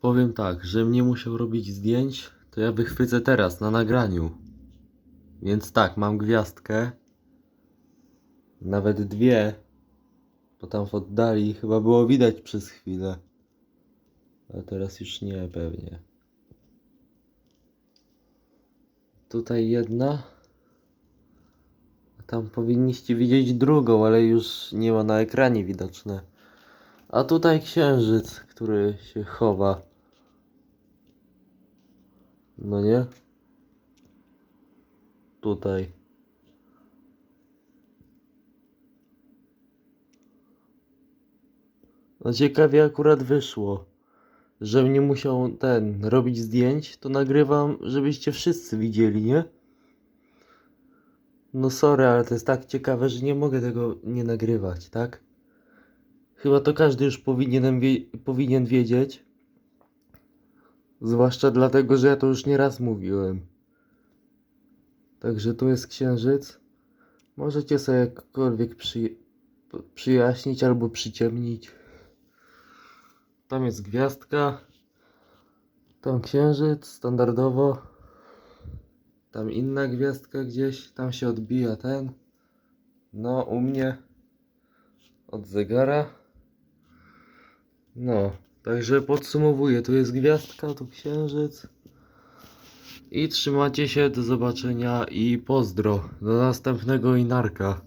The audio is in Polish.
Powiem tak, żebym nie musiał robić zdjęć, to ja wychwycę teraz na nagraniu. Więc tak, mam gwiazdkę. Nawet dwie. Bo tam w oddali chyba było widać przez chwilę. A teraz już nie pewnie. Tutaj jedna. A tam powinniście widzieć drugą, ale już nie ma na ekranie widoczne. A tutaj księżyc, który się chowa. No nie? Tutaj. No ciekawie akurat wyszło. Żebym nie musiał ten robić zdjęć, to nagrywam, żebyście wszyscy widzieli, nie? No sorry, ale to jest tak ciekawe, że nie mogę tego nie nagrywać, tak? Chyba to każdy już powinienem wie powinien wiedzieć. Zwłaszcza dlatego, że ja to już nieraz mówiłem. Także tu jest księżyc. Możecie sobie jakkolwiek przy, przyjaśnić albo przyciemnić. Tam jest gwiazdka. Tam księżyc standardowo. Tam inna gwiazdka gdzieś. Tam się odbija ten. No, u mnie od zegara. No, także podsumowuję. Tu jest gwiazdka, tu księżyc. I trzymacie się, do zobaczenia i pozdro. Do następnego inarka.